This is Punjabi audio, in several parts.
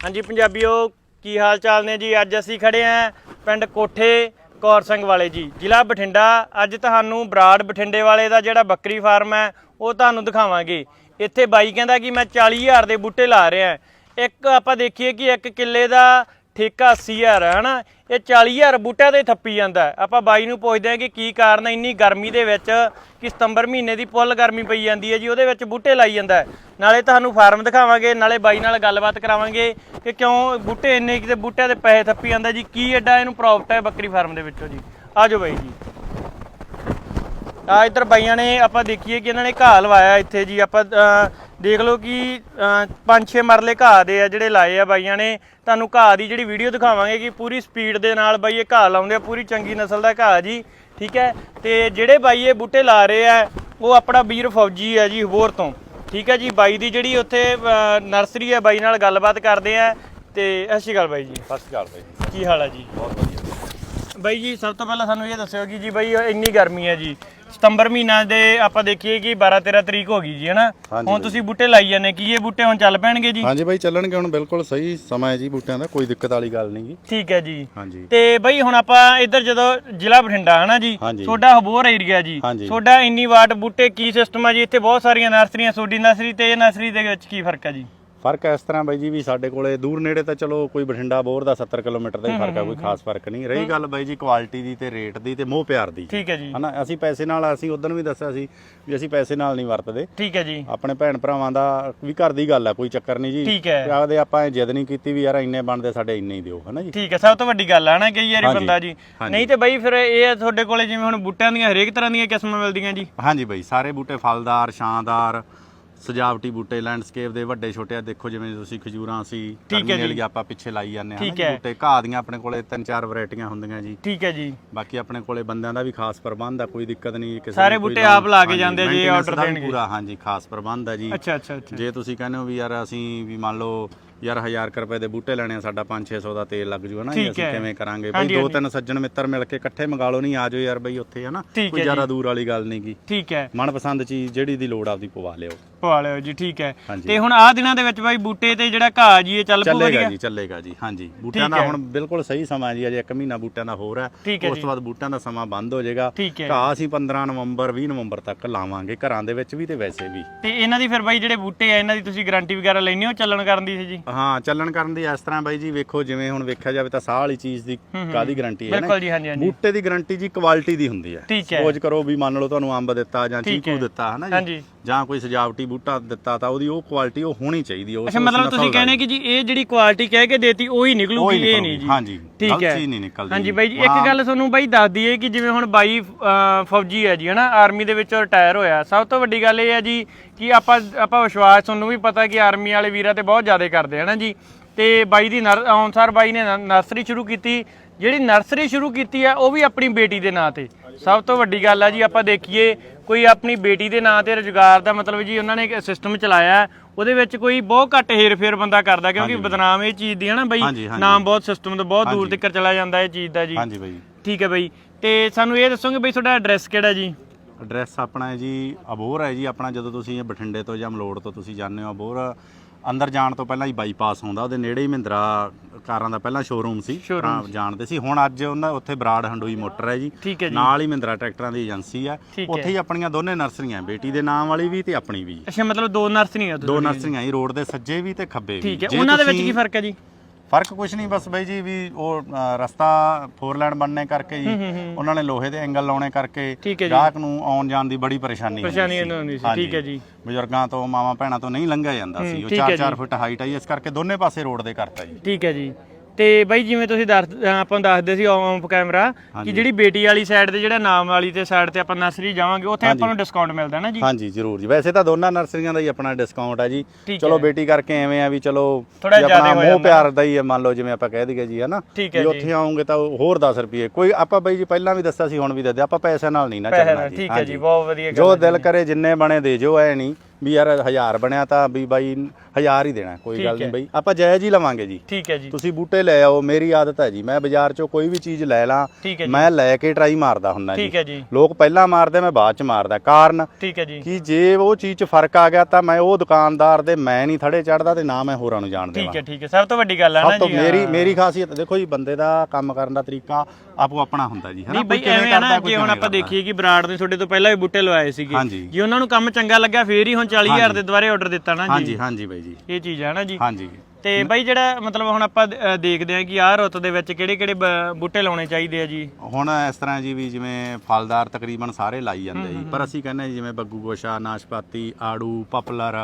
ਹਾਂਜੀ ਪੰਜਾਬੀਓ, ਕੀ ਹਾਲ ਚਾਲ ਨੇ ਜੀ? ਅੱਜ ਅਸੀਂ ਖੜੇ ਆਂ ਪਿੰਡ ਕੋਠੇ ਕੌਰ ਸਿੰਘ ਵਾਲੇ ਜੀ। ਜ਼ਿਲ੍ਹਾ ਬਠਿੰਡਾ, ਅੱਜ ਤੁਹਾਨੂੰ ਬਰਾੜ ਬਠਿੰਡੇ ਵਾਲੇ ਦਾ ਜਿਹੜਾ ਬੱਕਰੀ ਫਾਰਮ ਹੈ, ਉਹ ਤੁਹਾਨੂੰ ਦਿਖਾਵਾਂਗੇ। ਇੱਥੇ ਬਾਈ ਕਹਿੰਦਾ ਕਿ ਮੈਂ 40000 ਦੇ ਬੂਟੇ ਲਾ ਰਿਹਾ। ਇੱਕ ਆਪਾਂ ਦੇਖੀਏ ਕਿ ਇੱਕ ਕਿੱਲੇ ਦਾ ਠੇਕਾ 80000 ਹੈ ਹਨਾ ਇਹ 40000 ਬੂਟਿਆਂ ਤੇ ਥੱਪੀ ਜਾਂਦਾ ਆਪਾਂ ਬਾਈ ਨੂੰ ਪੁੱਛਦੇ ਹਾਂ ਕਿ ਕੀ ਕਾਰਨ ਹੈ, ਇੰਨੀ ਗਰਮੀ ਦੇ ਵਿੱਚ ਕਿ ਸਤੰਬਰ ਮਹੀਨੇ ਦੀ ਫੁੱਲ ਗਰਮੀ ਪਈ ਜਾਂਦੀ ਹੈ ਜੀ, ਉਹਦੇ ਵਿੱਚ ਬੂਟੇ ਲਾਈ ਜਾਂਦਾ ਨਾਲੇ ਤੁਹਾਨੂੰ ਫਾਰਮ ਦਿਖਾਵਾਂਗੇ, ਨਾਲੇ ਬਾਈ ਨਾਲ ਗੱਲਬਾਤ ਕਰਾਵਾਂਗੇ ਕਿ ਕਿਉਂ ਬੂਟੇ ਇੰਨੇ ਕਿਤੇ ਬੂਟਿਆਂ ਦੇ ਪੈਸੇ ਥੱਪੀ ਜਾਂਦਾ ਜੀ, ਕੀ ਐਡਾ ਇਹਨੂੰ ਪ੍ਰੋਫਿਟ ਹੈ ਬੱਕਰੀ ਫਾਰਮ ਦੇ ਵਿੱਚੋਂ ਜੀ। ਆਜੋ ਬਾਈ ਜੀ। ਆ ਇੱਧਰ ਬਾਈਆਂ ਨੇ ਆਪਾਂ ਦੇਖੀਏ ਕਿ ਇਹਨਾਂ ਨੇ ਘਾਹ ਲਵਾਇਆ ਇੱਥੇ ਜੀ। ਆਪਾਂ ਦੇਖ ਲਓ ਕਿ 5-6 ਮਰਲੇ ਘਾਹ ਦੇ ਆ ਜਿਹੜੇ ਲਾਏ ਆ ਬਾਈਆਂ ਨੇ। ਤੁਹਾਨੂੰ ਘਾਹ ਦੀ ਜਿਹੜੀ ਵੀਡੀਓ ਦਿਖਾਵਾਂਗੇ ਕਿ ਪੂਰੀ ਸਪੀਡ ਦੇ ਨਾਲ ਬਾਈ ਇਹ ਘਾਹ ਲਾਉਂਦੇ ਆ ਪੂਰੀ ਚੰਗੀ ਨਸਲ ਦਾ ਘਾਹ ਜੀ ਠੀਕ ਹੈ? ਤੇ ਜਿਹੜੇ ਬਾਈ ਇਹ ਬੂਟੇ ਲਾ ਰਹੇ ਆ ਉਹ ਆਪਣਾ ਵੀਰ ਫੌਜੀ ਹੈ ਜੀ ਹਬੋਰ ਤੋਂ ਠੀਕ ਹੈ ਜੀ? ਬਾਈ ਦੀ ਜਿਹੜੀ ਉੱਥੇ ਨਰਸਰੀ ਹੈ ਬਾਈ ਨਾਲ ਗੱਲਬਾਤ ਕਰਦੇ ਆ। ਤੇ ਸਤਿ ਸ਼੍ਰੀ ਅਕਾਲ ਬਾਈ ਜੀ। ਸਤਿ ਸ਼੍ਰੀ ਅਕਾਲ ਬਾਈ ਜੀ। ਕੀ ਹਾਲ ਹੈ ਜੀ? ਬਹੁਤ ਬਾਈ ਜੀ ਸਭ ਤੋਂ ਪਹਿਲਾਂ ਸਾਨੂੰ ਇਹ ਦੱਸਿਓ ਕਿ ਜੀ ਬਾਈ ਇੰਨੀ ਗਰਮੀ ਹੈ ਜੀ। ਸਤੰਬਰ ਮਹੀਨਾ ਦੇ ਆਪਾਂ ਦੇਖੀਏ ਕਿ 12 13 ਤਰੀਕ ਹੋ ਗਈ ਜੀ ਹਨਾ? ਹੁਣ। ਤੁਸੀਂ ਬੂਟੇ ਲਾਈ ਜਾਂਦੇ ਕੀ ਇਹ ਬੂਟੇ ਹੁਣ ਚੱਲ ਪੈਣਗੇ ਜੀ? ਹਾਂਜੀ ਬਾਈ ਚੱਲਣਗੇ ਹੁਣ ਬਿਲਕੁਲ ਸਹੀ ਸਮਾਂ ਹੈ ਜੀ ਬੂਟਿਆਂ ਦਾ ਕੋਈ ਦਿੱਕਤ ਵਾਲੀ ਗੱਲ ਨਹੀਂ ਗੀ। ਠੀਕ ਹੈ ਜੀ। ਹਾਂਜੀ। ਤੇ ਬਾਈ ਹੁਣ ਆਪਾਂ ਇੱਧਰ ਜਦੋਂ ਜ਼ਿਲ੍ਹਾ ਬਠਿੰਡਾ ਹਨਾ ਜੀ। ਤੁਹਾਡਾ ਹਬੋਰ ਏਰੀਆ ਜੀ। ਤੁਹਾਡਾ ਇੰਨੀ ਵਾਟ ਬੂਟੇ ਕੀ ਸਿਸਟਮ ਆ ਜੀ? ਇੱਥੇ ਬਹੁਤ ਸਾਰੀਆਂ ਨਰਸਰੀਆਂ ਸੋਡੀ ਨਰਸਰੀ ਤੇ ਇਹ ਨਰਸਰੀ ਦੇ ਵਿੱਚ ਕੀ ਫ਼ਰਕ ਹੈ ਜੀ? ਫ਼ਰਕ ਇਸ ਤਰ੍ਹਾਂ ਬਾਈ ਜੀ ਵੀ ਸਾਡੇ ਕੋਲੇ ਦੂਰ ਨੇੜੇ ਤਾਂ ਚਲੋ ਕੋਈ ਬਠਿੰਡਾ ਬੋਰ ਦਾ 70 ਕਿਲੋਮੀਟਰ ਦਾ ਹੀ ਫ਼ਰਕ ਆ ਕੋਈ ਖਾਸ ਫ਼ਰਕ ਨਹੀਂ। ਰਹੀ ਗੱਲ ਬਾਈ ਜੀ ਕੁਆਲਿਟੀ ਦੀ ਤੇ ਰੇਟ ਦੀ ਤੇ ਮੋਹ ਪਿਆਰ ਦੀ। ਠੀਕ ਹੈ ਜੀ। ਹਨਾ ਅਸੀਂ ਪੈਸੇ ਨਾਲ ਅਸੀਂ ਉਦੋਂ ਵੀ ਦੱਸਿਆ ਸੀ ਵੀ ਅਸੀਂ ਪੈਸੇ ਨਾਲ ਨਹੀਂ ਵਰਤਦੇ। ਠੀਕ ਹੈ ਜੀ। ਆਪਣੇ ਭੈਣ ਭਰਾਵਾਂ ਦਾ ਵੀ ਘਰ ਦੀ ਗੱਲ ਆ ਕੋਈ ਚੱਕਰ ਨਹੀਂ ਜੀ। ਠੀਕ ਹੈ। ਆਦੇ ਆਪਾਂ ਜਿੱਦ ਨਹੀਂ ਕੀਤੀ ਵੀ ਯਾਰ ਇੰਨੇ ਬਣਦੇ ਸਾਡੇ ਇੰਨੇ ਹੀ ਦਿਓ ਹਨਾ ਜੀ। ਠੀਕ ਹੈ ਸਭ ਤੋਂ ਵੱਡੀ ਗੱਲ ਆ ਨਾ ਕਈ ਵਾਰੀ ਬੰਦਾ ਜੀ। ਨਹੀਂ ਤੇ ਬਾਈ ਫਿਰ ਇਹ ਆ ਤੁਹਾਡੇ ਕੋਲੇ ਜਿਵੇਂ ਹੁਣ ਬੂਟਿਆਂ ਦੀਆਂ ਹਰੇਕ ਤਰ੍ਹਾਂ ਦੀਆਂ ਕਿਸਮਾਂ ਮਿਲਦੀਆਂ ਜੀ? ਹਾਂਜੀ ਬਾਈ ਸਾਰੇ ਬੂਟੇ ਫਲਦਾਰ ਛਾਂਦਾਰ ਸਜਾਵਟੀ ਬੂਟੇ ਲੈਂਡਸਕੇਪ ਦੇ ਵੱਡੇ ਛੋਟੇ ਆ ਦੇਖੋ ਜਿਵੇਂ ਤੁਸੀਂ ਖਜੂਰਾਂ ਸੀ ਟਰਮੀਨਲ ਜੀ। ਆਪਾਂ ਪਿੱਛੇ ਲਾਈ ਜਾਂਦੇ ਹੈ। ਬੂਟੇ ਘਾਹ ਦੀਆਂ ਆਪਣੇ ਕੋਲੇ ਤਿੰਨ ਚਾਰ ਵੈਰਾਈਟੀਆਂ ਹੁੰਦੀਆਂ ਜੀ ਠੀਕ ਹੈ ਜੀ ਬਾਕੀ ਆਪਣੇ ਕੋਲੇ ਬੰਦਿਆਂ ਦਾ ਵੀ ਖਾਸ ਪ੍ਰਬੰਧ ਆ ਕੋਈ ਦਿੱਕਤ ਨਹੀਂ ਕਿਸੇ ਸਾਰੇ ਬੂਟੇ ਆਪ ਲਾ ਕੇ ਜਾਂਦੇ ਆ ਜੀ, ਵੀ ਦੇਣਗੇ। ਪੂਰਾ ਹਾਂਜੀ ਖਾਸ ਪ੍ਰਬੰਧ ਆ ਜੀ ਅੱਛਾ ਅੱਛਾ ਜੇ ਤੁਸੀਂ ਕਹਿੰਦੇ ਹੋ ਵੀ ਯਾਰ ਅਸੀਂ ਵੀ ਮੰਨ ਲਓ ਯਾਰ 1000 ਕੁ ਰੁਪਏ ਦੇ ਬੂਟੇ ਲੈਣੇ ਆ ਸਾਡਾ 5-600 ਦਾ ਤੇਲ ਲੱਗ ਜੂ ਹਨਾ ਜੀ ਠੀਕ ਅਸੀਂ। ਕਿਵੇਂ ਕਰਾਂਗੇ ਬਈ ਦੋ। ਤਿੰਨ ਸੱਜਣ ਮਿੱਤਰ ਮਿਲ ਕੇ ਇਕੱਠੇ ਮੰਗਾ ਲਓ ਨਹੀਂ ਆ ਜਾਓ ਯਾਰ ਬਈ ਉੱਥੇ ਹਨਾ ਕੋਈ ਜ਼ਿਆਦਾ। ਦੂਰ ਵਾਲੀ ਗੱਲ ਨਹੀਂ ਗੀ ਠੀਕ ਹੈ ਮਨਪਸੰਦ ਚੀਜ਼ ਜਿਹੜੀ ਦੀ ਲੋੜ ਆਪਦੀ ਪਵਾ ਲਿਓ ਪਵਾ ਲਿਓ ਜੀ ਠੀਕ ਹੈ। ਤੇ ਹੁਣ ਆਹ ਦਿਨਾਂ ਦੇ ਵਿੱਚ ਬਾਈ ਬੂਟੇ ਤੇ ਜਿਹੜਾ ਘਾਹ ਜੀ ਇਹ ਚੱਲ ਪੂ ਚੱਲੇਗਾ ਜੀ ਚੱਲੇਗਾ ਜੀ ਹਾਂਜੀ ਬੂਟਿਆਂ ਦਾ। ਹੁਣ ਬਿਲਕੁਲ ਸਹੀ ਸਮਾਂ ਜੀ ਅਜੇ ਇੱਕ ਮਹੀਨਾ ਬੂਟਿਆਂ ਦਾ ਹੋਰ ਹੈ ਉਸ। ਤੋਂ ਬਾਅਦ ਬੂਟਿਆਂ ਦਾ ਸਮਾਂ ਬੰਦ ਹੋ ਜਾਏਗਾ। ਘਾਹ ਅਸੀਂ 15 ਨਵੰਬਰ 20 ਨਵੰਬਰ ਤੱਕ ਲਾਵਾਂਗੇ ਘਰਾਂ ਦੇ ਵਿੱਚ ਵੀ ਤੇ ਵੈਸੇ ਵੀ ਤੇ ਇਹਨਾਂ ਦੀ ਫਿਰ ਬਾਈ ਜਿਹੜੇ ਬੂਟੇ ਆ ਇਹਨਾਂ ਦੀ ਤੁਸੀਂ ਗਾਰੰਟੀ ਵਗੈਰਾ ਲੈਣੀ ਹੋ ਚੱਲਣ ਕਰਨ ਦੀ ਸੀ ਜੀ ਹਾਂ ਚੱਲਣ ਕਰਨ ਦੀ ਇਸ ਤਰ੍ਹਾਂ ਬਾਈ ਜੀ ਵੇਖੋ ਜਿਵੇਂ ਹੁਣ ਵੇਖਿਆ ਜਾਵੇ ਤਾਂ ਸਾਹ ਵਾਲੀ ਚੀਜ਼ ਦੀ ਕਾਦੀ ਗਾਰੰਟੀ ਹੈ। ਬਿਲਕੁਲ ਜੀ ਹਾਂਜੀ ਹਾਂਜੀ। ਬੂਟੇ ਦੀ ਗਾਰੰਟੀ ਜੀ ਕੁਆਲਿਟੀ ਦੀ ਹੁੰਦੀ ਹੈ। ਸਪੋਜ਼ ਕਰੋ ਵੀ ਮੰਨ ਲਓ ਤੁਹਾਨੂੰ ਅੰਬ ਦਿੱਤਾ ਜਾਂ ਚੀਕੂ। ਦਿੱਤਾ ਹਨਾ ਹਾਂਜੀ। ਜਾਂ ਕੋਈ ਸਜਾਵਟੀ ਬੂਟਾ ਦਿੱਤਾ ਤਾਂ ਉਹਦੀ ਉਹ ਕੁਆਲਿਟੀ ਉਹ ਹੋਣੀ ਚਾਹੀਦੀ ਹੈ ਉਸ ਅੱਛਾ ਮਤਲਬ ਤੁਸੀਂ ਕਹਿੰਦੇ ਕਿ ਜੀ ਇਹ ਜਿਹੜੀ ਕੁਆਲਿਟੀ ਕਹਿ ਕੇ ਦੇਤੀ ਉਹੀ ਨਿਕਲੂਗੀ ਉਹੀ ਇਹ ਨਹੀਂ ਜੀ? ਹਾਂਜੀ, ਠੀਕ ਹੈ। ਨਹੀਂ ਨਿਕਲਦੀ। ਹਾਂਜੀ ਜੀ। ਬਾਈ ਜੀ ਇੱਕ। ਗੱਲ ਤੁਹਾਨੂੰ ਬਾਈ ਦੱਸ ਦਈਏ ਕਿ ਜਿਵੇਂ ਹੁਣ ਬਾਈ ਫੌਜੀ ਹੈ ਜੀ ਹਨਾ ਆਰਮੀ ਦੇ ਵਿੱਚੋਂ ਰਿਟਾਇਰ ਹੋਇਆ। ਸਭ ਤੋਂ ਵੱਡੀ ਗੱਲ ਇਹ ਹੈ ਜੀ ਕਿ ਆਪਾਂ ਆਪਾਂ ਵਿਸ਼ਵਾਸ ਤੁਹਾਨੂੰ ਵੀ ਪਤਾ ਕਿ ਆਰਮੀ ਵਾਲੇ ਵੀਰਾਂ ਤੇ ਬਹੁਤ ਜ਼ਿਆਦਾ ਕਰਦੇ ਹਨਾ ਜੀ? ਤੇ ਬਾਈ ਦੀ ਅਨੁਸਾਰ ਬਾਈ ਨੇ ਨਰਸਰੀ ਸ਼ੁਰੂ ਕੀਤੀ। ਜਿਹੜੀ ਨਰਸਰੀ ਸ਼ੁਰੂ ਕੀਤੀ ਆ ਉਹ ਵੀ ਆਪਣੀ ਬੇਟੀ ਦੇ ਨਾਂ ਤੇ। ਸਭ ਤੋਂ ਵੱਡੀ ਗੱਲ ਆ ਜੀ ਆਪਾਂ ਦੇਖੀਏ ਕੋਈ ਆਪਣੀ ਬੇਟੀ ਦੇ ਨਾਂ ਤੇ ਰੁਜ਼ਗਾਰ ਦਾ ਮਤਲਬ ਜੀ ਉਹਨਾਂ ਨੇ ਇੱਕ ਸਿਸਟਮ ਚਲਾਇਆ। ਹੈ। ਉਹਦੇ ਵਿੱਚ ਕੋਈ ਬਹੁਤ ਘੱਟ ਹੇਰ-ਫੇਰ ਬੰਦਾ ਕਰਦਾ ਕਿਉਂਕਿ ਬਦਨਾਮ ਇਹ ਚੀਜ਼ ਦੀ ਹੈ ਨਾ ਬਈ। ਨਾਮ ਬਹੁਤ ਸਿਸਟਮ ਤੋਂ ਬਹੁਤ ਦੂਰ। ਤੱਕ ਚਲਾ ਜਾਂਦਾ ਇਹ ਚੀਜ਼ ਦਾ ਜੀ। ਹਾਂਜੀ ਬਾਈ। ਠੀਕ ਹੈ ਬਈ। ਤੇ ਸਾਨੂੰ ਇਹ ਦੱਸੋਗੇ ਬਈ ਤੁਹਾਡਾ ਐਡਰੈਸ ਕਿਹੜਾ ਜੀ? ਐਡਰੈਸ ਆਪਣਾ ਹੈ ਜੀ ਅਬੋਰ ਹੈ ਜੀ ਆਪਣਾ ਜਦੋਂ ਤੁਸੀਂ ਬਠਿੰਡੇ ਤੋਂ ਜਾਂ ਮਲੋੜ ਤੋਂ ਤੁਸੀਂ ਜਾਂਦੇ ਹੋ ਅਬੋਰ ਅੰਦਰ ਜਾਣ ਤੋਂ ਪਹਿਲਾਂ ਹੀ ਬਾਈਪਾਸ ਹੁੰਦਾ ਉਹਦੇ ਨੇੜੇ ਹੀ ਮਹਿੰਦਰਾ ਕਾਰਾਂ ਦਾ ਪਹਿਲਾਂ ਸ਼ੋਰੂਮ ਸੀ ਹਾਂ, ਜਾਣਦੇ ਸੀ। ਹੁਣ ਅੱਜ ਉਹਨਾਂ ਉੱਥੇ ਬਰਾੜ ਹੰਡੋਈ ਮੋਟਰ ਹੈ ਜੀ ਨਾਲ ਹੀ ਮਹਿੰਦਰਾ ਟਰੈਕਟਰਾਂ ਦੀ ਏਜੰਸੀ ਹੈ। ਹੈ। ਉੱਥੇ ਹੀ ਆਪਣੀਆਂ ਦੋਨੇ ਨਰਸਰੀਆਂ ਬੇਟੀ ਦੇ ਨਾਮ ਵਾਲੀ ਵੀ ਤੇ ਆਪਣੀ ਵੀ ਅੱਛਾ ਮਤਲਬ ਦੋ ਨਰਸਰੀਆਂ ਦੋ ਨਰਸਰੀਆਂ ਹੀ ਰੋਡ ਦੇ ਸੱਜੇ ਵੀ ਤੇ ਖੱਬੇ ਵੀ ਠੀਕ ਹੈ। ਉਹਨਾਂ ਦੇ ਵਿੱਚ ਕੀ ਫ਼ਰਕ ਹੈ ਜੀ? ਫ਼ਰਕ ਕੁਝ ਨਹੀਂ ਬਸ ਬਾਈ ਜੀ ਵੀ ਉਹ ਅ, ਰਸਤਾ ਫੋਰ ਲੈਨ ਬਣਨੇ ਕਰਕੇ ਜੀ ਉਹਨਾਂ ਨੇ ਲੋਹੇ ਦੇ ਐਂਗਲ ਲਾਉਣੇ ਕਰਕੇ ਠੀਕ ਹੈ ਜੀ। ਗਾਹਕ ਨੂੰ ਆਉਣ ਜਾਣ ਦੀ ਬੜੀ ਪਰੇਸ਼ਾਨੀ ਪਰੇਸ਼ਾਨੀ ਇਹਨਾਂ ਹੁੰਦੀ ਸੀ, ਹਾਂਜੀ। ਠੀਕ ਹੈ ਜੀ। ਬਜ਼ੁਰਗਾਂ ਤੋਂ ਮਾਵਾਂ ਭੈਣਾਂ ਤੋਂ ਨਹੀਂ ਲੰਘਿਆ ਜਾਂਦਾ ਸੀ ਉਹ ਠੀਕ ਹੈ 4-4 ਜੀ। ਫੁੱਟ ਹਾਈਟ ਆਈ ਇਸ ਕਰਕੇ ਦੋਨੇ ਪਾਸੇ ਰੋਡ ਦੇ ਕਰਤਾ ਜੀ ਠੀਕ ਹੈ ਜੀ ਤੇ ਬਾਈ ਜਿਵੇਂ ਤੁਸੀਂ ਦੱਸ ਆਪਾਂ ਨੂੰ ਦੱਸਦੇ ਸੀ ਆਫ ਕੈਮਰਾ ਕਿ। ਜਿਹੜੀ ਬੇਟੀ ਵਾਲੀ ਸਾਈਡ ਤੇ ਜਿਹੜਾ ਨਾਮ ਵਾਲੀ ਤੇ ਸਾਈਡ ਤੇ ਆਪਾਂ ਨਰਸਰੀ ਜਾਵਾਂਗੇ ਉੱਥੇ ਆਪਾਂ ਨੂੰ ਡਿਸਕਾਊਂਟ ਮਿਲਦਾ ਨਾ ਜੀ? ਹਾਂਜੀ ਜ਼ਰੂਰ ਜੀ। ਵੈਸੇ ਤਾਂ ਦੋਨਾਂ ਨਰਸਰੀਆਂ ਦਾ ਹੀ ਆਪਣਾ ਡਿਸਕਾਊਂਟ ਹੈ ਜੀ। ਚਲੋ। ਬੇਟੀ ਕਰਕੇ ਐਵੇਂ ਆ ਵੀ ਚਲੋ ਆਪਣਾ ਮੋਹ। ਪਿਆਰ ਦਾ ਹੀ ਹੈ ਮੰਨ ਲਓ ਜਿਵੇਂ ਆਪਾਂ ਕਹਿ ਦਈਏ ਜੀ ਹਨਾ? ਜੀ। ਉੱਥੇ ਆਉਂਗੇ ਤਾਂ ਹੋਰ 10 ਰੁਪਏ। ਕੋਈ ਆਪਾਂ ਬਾਈ ਜੀ ਪਹਿਲਾਂ ਵੀ ਦੱਸਿਆ ਸੀ ਹੁਣ ਵੀ ਦੱਸਦੇ ਆਪਾਂ ਪੈਸੇ ਨਾਲ ਨਹੀਂ ਨਾ ਚੱਲਣਾ ਜੀ। ਠੀਕ ਹੈ। ਜੀ, ਬਹੁਤ ਵਧੀਆ ਜੋ ਦਿਲ ਕਰੇ ਜਿੰਨੇ ਬਣੇ ਦੇ ਜੋ ਐ ਨਹੀਂ। ਵੀ ਯਾਰ 1000 ਬਣਿਆ ਤਾਂ ਵੀ ਬਾਈ 1000 ਹੀ ਦੇਣਾ ਕੋਈ ਗੱਲ ਠੀਕ ਹੈ। ਨਹੀਂ ਬਈ। ਆਪਾਂ ਜਾਇਜ਼ ਹੀ ਲਵਾਂਗੇ ਜੀ। ਠੀਕ ਹੈ ਜੀ। ਤੁਸੀਂ ਬੂਟੇ ਲੈ ਆਓ ਮੇਰੀ ਆਦਤ ਹੈ ਜੀ। ਮੈਂ ਬਾਜ਼ਾਰ 'ਚੋਂ ਕੋਈ ਵੀ ਚੀਜ਼ ਲੈ ਲਾਂ ਠੀਕ ਹੈ ਮੈਂ ਲੈ ਕੇ ਟਰਾਈ ਮਾਰਦਾ ਹੁੰਦਾ ਜੀ। ਠੀਕ ਹੈ ਜੀ। ਲੋਕ ਪਹਿਲਾਂ ਮਾਰਦੇ ਮੈਂ ਬਾਅਦ 'ਚ ਮਾਰਦਾ। ਕਾਰਨ ਠੀਕ ਹੈ ਜੀ। ਕਿ ਜੇ ਉਹ ਚੀਜ਼ 'ਚ ਫ਼ਰਕ ਆ ਗਿਆ ਤਾਂ ਮੈਂ ਉਹ ਦੁਕਾਨਦਾਰ ਦੇ ਮੈਂ ਨਹੀਂ ਥੜੇ ਚੜਦਾ ਤੇ ਨਾ ਮੈਂ ਹੋਰਾਂ ਨੂੰ ਜਾਣ ਠੀਕ ਦੇਵਾਂ। ਹੈ ਠੀਕ ਹੈ। ਸਭ ਤੋਂ ਵੱਡੀ ਗੱਲ ਹੈ ਨਾ ਸਭ ਤੋਂ ਜੀ ਮੇਰੀ ਹਾਂ। ਮੇਰੀ ਖਾਸੀਅਤ ਦੇਖੋ ਜੀ ਬੰਦੇ ਦਾ ਕੰਮ ਕਰਨ ਦਾ ਤਰੀਕਾ ਆਪੋ ਆਪਣਾ ਹੁੰਦਾ ਜੀ ਨਹੀਂ ਬਈ ਐਵੇਂ ਆ ਨਾ ਜੇ ਹੁਣ ਆਪਾਂ। ਦੇਖੀਏ ਕਿ ਬਰਾੜ ਨੇ ਤੁਹਾਡੇ ਤੋਂ ਪਹਿਲਾਂ ਵੀ ਬੂਟੇ ਲਵਾਏ ਸੀਗੇ। ਜੇ ਉਹਨਾਂ ਨੂੰ ਕੰਮ ਚੰਗਾ ਲੱਗਾ ਫੇਰ ਹੀ ਹੁਣ 40000 ਦੇ ਦੁਬਾਰੇ ਆਰਡਰ ਦਿੱਤਾ ਨਾ ਜੀ? ਹਾਂਜੀ ਹਾਂਜੀ ਬਾਈ ਜੀ। ਇਹ ਚੀਜ਼ ਹੈ ਨਾ ਜੀ? ਹਾਂਜੀ। ਤੇ ਬਾਈ ਜਿਹੜਾ ਮਤਲਬ ਹੁਣ ਆਪਾਂ ਦੇਖਦੇ ਹਾਂ ਕਿ ਆਹ ਰੁੱਤ ਦੇ ਵਿੱਚ ਕਿਹੜੇ ਕਿਹੜੇ ਬੂਟੇ ਲਾਉਣੇ ਚਾਹੀਦੇ ਆ ਜੀ? ਹੁਣ ਇਸ ਤਰ੍ਹਾਂ ਜੀ ਵੀ ਜਿਵੇਂ ਫਲਦਾਰ ਤਕਰੀਬਨ ਸਾਰੇ ਲਾਈ ਜਾਂਦੇ ਜੀ। ਪਰ ਅਸੀਂ ਕਹਿੰਦੇ ਜਿਵੇਂ ਬੱਗੂ ਗੋਸ਼ਾ ਨਾਸ਼ਪਾਤੀ ਆੜੂ ਪਪਲਰ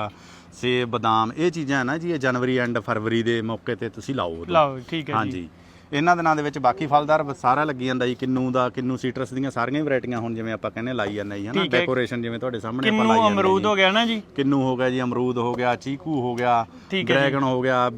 ਸੇਬ ਬਦਾਮ ਇਹ ਚੀਜ਼ਾਂ ਹੈ ਨਾ ਜੀ ਇਹ ਜਨਵਰੀ ਐਂਡ ਫਰਵਰੀ ਦੇ ਮੌਕੇ ਤੇ ਤੁਸੀਂ ਲਾਓ। ਲਾਓ ਠੀਕ ਹੈ ਜੀ। ਹਾਂਜੀ। ਇਹਨਾਂ ਦਿਨਾਂ ਦੇ ਵਿੱਚ ਬਾਕੀ ਫਲਦਾਰ ਸਾਰਾ ਲੱਗੀ ਜਾਂਦਾ ਜੀ ਕਿੰਨੂ ਦਾ ਕਿੰਨੂ ਸੀਟਰਸ ਦੀਆਂ ਸਾਰੀਆਂ ਵੈਰਾਈਟੀਆਂ ਹੁਣ ਜਿਵੇਂ ਆਪਾਂ ਕਹਿੰਦੇ ਲਾਈ ਜਾਂਦੇ ਜੀ ਹਨਾ ਠੀਕ ਹੈ। ਡੈਕੋਰੇਸ਼ਨ ਜਿਵੇਂ ਤੁਹਾਡੇ ਸਾਹਮਣੇ ਆਪਾਂ ਲਾਈ ਕਿੰਨੂ ਜਾਂਦੇ ਅਮਰੂਦ। ਹੋ ਗਿਆ ਨਾ ਜੀ ਕਿੰਨੂ ਹੋ ਗਿਆ ਜੀ ਅਮਰੂਦ ਹੋ ਗਿਆ ਚੀਕੂ ਹੋ ਗਿਆ ਠੀਕ ਹੈ ਜੀ। ਡਰੈਗਨ ਹੋ ਗਿਆ